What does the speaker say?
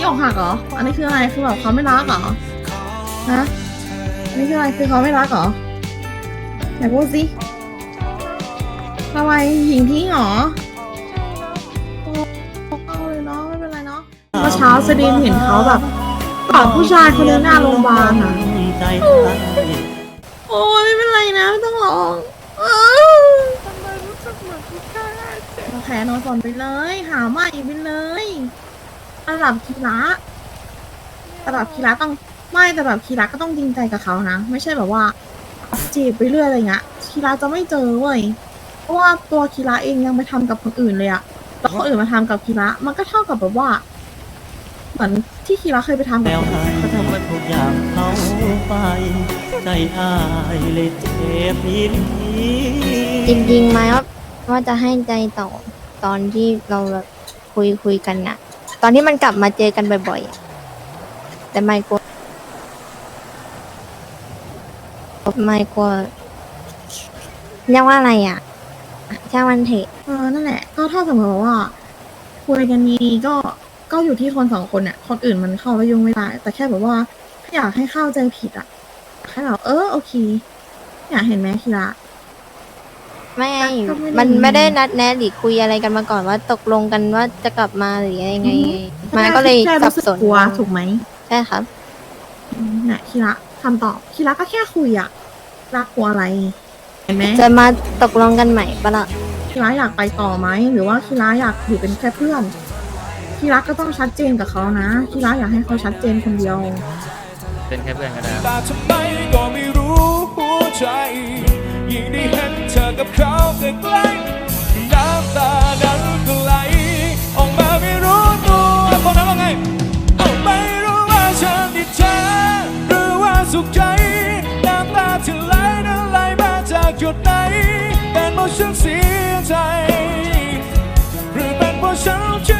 นี่อกหักเหรอ อันนี้คืออะไร คือแบบเขาไม่รักเหรอ ฮะ อันนี้คืออะไร คือเขาไม่รักเหรอ ไหนพูดสิทำไมหญิงทิ้งเหรอเอาเลยเนาะไม่เป็นไรเนาะ เมื่อเช้าสดินเห็นเขาแบบกอดผู้ชายคนนึงหน้าโรงพยาบาลอะ โอ้ยไม่เป็นไรนะ ไม่ต้องร้องเออแผลนอนสอนไปเลย หาใหม่ไปเลย ระดับคีระระดับคีระต้องไม่แต่แบบคีระก็ต้องจริงใจกับเขานะ ไม่ใช่แบบว่าจีบไปเรื่อยอะไรเงี้ยคีระจะไม่เจอเว้ยเพราะว่าตัวคีระเองยังไปทำกับคนอื่นเลยอะแล้วคนอื่นมาทำกับคีระมันก็เท่ากับแบบว่าเหมือนที่คีระเคยไปทำกับแล้วคนให้อื่นเข้าใจไหมทุกอย่างเขาไปใจอายเลยเจ็บอีหลีจริงๆไหมว่าว่าจะให้ใจต่อตอนที่เราแบบคุยคุยกันน่ะ ตอนที่มันกลับมาเจอกันบ่อยๆอะแต่ไม่กลัวไม่กลัวเรียกว่าอะไรอะช่างมันเถอะเออนั่นแหละ ก็ถ้าสมมติว่าคุยกันดีๆก็ก็อยู่ที่คนสองคนเนี่ยคนอื่นมันเข้าไปยุ่งไม่ได้ แต่แค่แบบว่าอยากให้เข้าใจผิดอะให้แบบเออโอเค อยากเห็นไหมคีระ ไม่ก็ไม่ได้ มันไม่ได้นัดแนะหรือคุยอะไรกันมาก่อนว่าตกลงกันว่าจะกลับมาหรือยังไง มาก็เลยแค่สับรู้สึกสนกลัวถูกไหมใช่ครับ อืมเนี่ยคีระคำตอบคีระก็แค่คุยอะรักกลัวอะไร เห็นไหมจะมาตกลงกันใหม่ปะล่ะคีระอยากไปต่อไหมหรือว่าคีระอยากอยู่เป็นแค่เพื่อนคีระก็ต้องชัดเจนกับเขานะคีระอยากให้เขาชัดเจนคนเดียว เป็นแค่เพื่อนก็ได้ แต่ทำไมก็ไม่รู้หัวใจ เขาใกล้ๆน้ำตานั้นก็ไหลออกมาไม่รู้ตัวพอนั้นว่าไง เอาไม่รู้ว่าฉันดีใจหรือว่าสุขใจน้ำตาที่ไหลนั้นไหลมาจากจุดไหนเป็นเพราะฉันเสียใจ หรือเป็นเพราะฉันเชื่อ